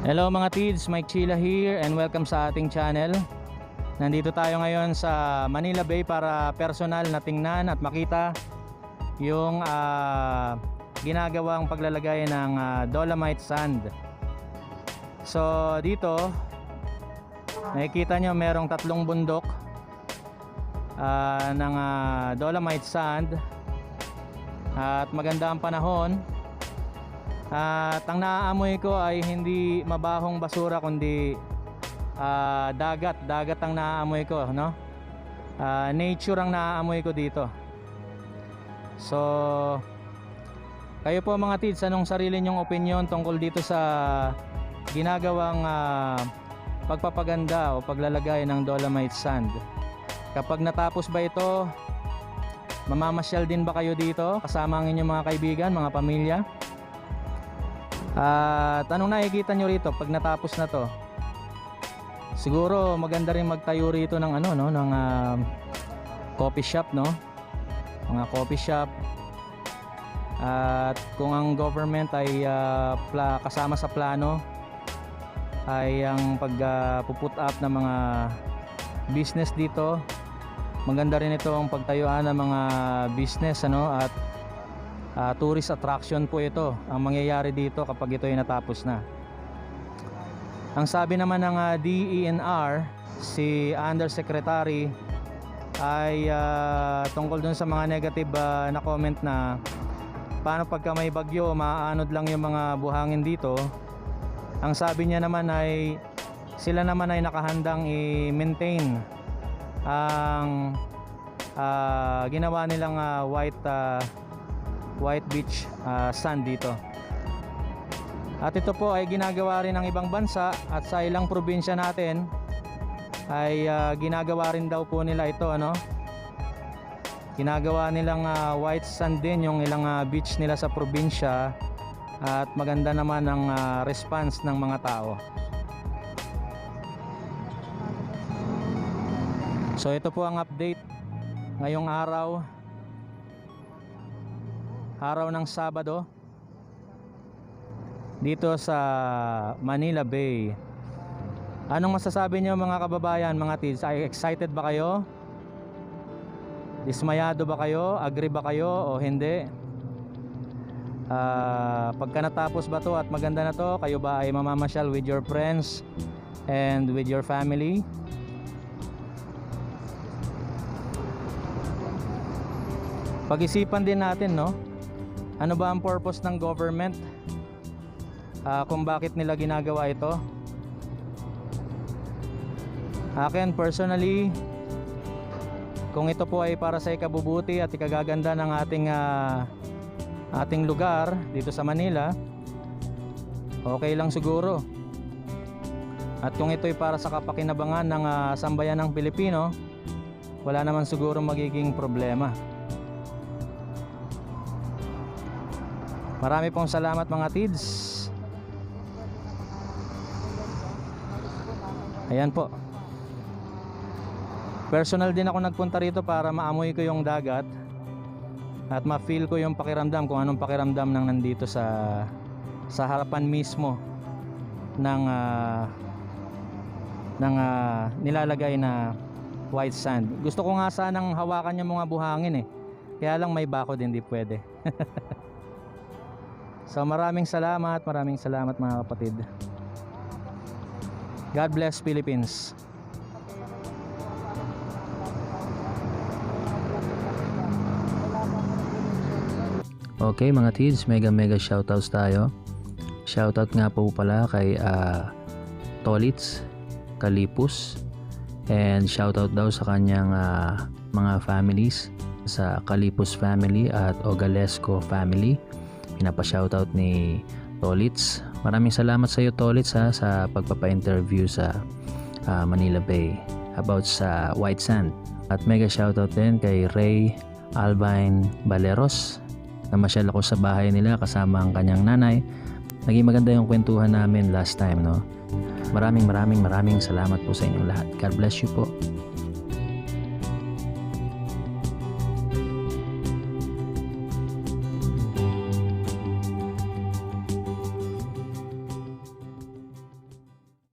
Hello mga tids, Mike Chila here and welcome sa ating channel. Nandito tayo ngayon sa Manila Bay para personal na tingnan at makita yung ah, ginagawang paglalagay ng ah, dolomite sand. So dito, nakikita nyo merong tatlong bundok ah, ng ah, dolomite sand at maganda ang panahon at ang naaamoy ko ay hindi mabahong basura kundi ah, dagat, dagat ang naaamoy ko, no? Ah, nature ang naaamoy ko dito. So kayo po mga tids, anong sarili nyong opinion tungkol dito sa ginagawang ah, pagpapaganda o paglalagay ng dolomite sand? Kapag natapos ba ito, mamamasyal din ba kayo dito kasama ang inyong mga kaibigan, mga pamilya? At anong nakikita nyo rito pag natapos na to? Siguro maganda rin magtayo rito ng ano no ng ah, coffee shop no. Mga coffee shop. At kung ang government ay ah, pla- kasama sa plano ay ang pag ah, puput up ng mga business dito. Maganda rin ito ang pagtayuan ng mga business ano at Ah, tourist attraction po ito ang mangyayari dito kapag ito ay natapos na. Ang sabi naman ng ah, DENR, si Undersecretary ay ah, tungkol dun sa mga negative ah, na comment na paano pagka may bagyo, maaanod lang yung mga buhangin dito. Ang sabi niya naman ay sila naman ay nakahandang i-maintain ang ah, ginawa nilang ah, white ah, white beach ah, sand dito. At ito po ay ginagawa rin ng ibang bansa at sa ilang probinsya natin ay ah, ginagawa rin daw po nila ito ano. Ginagawa nilang ah, white sand din yung ilang ah, beach nila sa probinsya at maganda naman ang ah, response ng mga tao. So ito po ang update ngayong araw araw ng Sabado dito sa Manila Bay. Anong masasabi niyo mga kababayan, mga tids? Ay excited ba kayo? Dismayado ba kayo? Agree ba kayo o hindi? Ah, pagka natapos ba to at maganda na to, kayo ba ay mamamasyal with your friends and with your family? Pag-isipan din natin, no? Ano ba ang purpose ng government? Ah, kung bakit nila ginagawa ito? Akin personally, kung ito po ay para sa ikabubuti at ikagaganda ng ating ah, ating lugar dito sa Manila, okay lang siguro. At kung ito ay para sa kapakinabangan ng ah, sambayan ng Pilipino, wala naman siguro magiging problema. Marami pong salamat mga tids. Ayan po. Personal din ako nagpunta rito para maamoy ko yung dagat at ma-feel ko yung pakiramdam kung anong pakiramdam ng nandito sa sa harapan mismo ng ah, ng ah, nilalagay na white sand. Gusto ko nga sanang hawakan yung mga buhangin eh. Kaya lang may bako din, di pwede. So maraming salamat, maraming salamat mga kapatid. God bless Philippines. Okay mga tids, mega mega shoutouts tayo. Shoutout nga po pala kay ah, Tolits, Kalipus, and shoutout daw sa kanyang ah, mga families sa Kalipus family at Ogalesco family. Pinapa-shoutout ni Tolits. Maraming salamat sa iyo Tolits ha, sa pagpapa-interview sa ah, Manila Bay about sa white sand. At mega shoutout din kay Ray Albine Baleros namasyal ako sa bahay nila kasama ang kanyang nanay. Naging maganda yung kwentuhan namin last time, no? Maraming maraming maraming salamat po sa inyong lahat. God bless you po.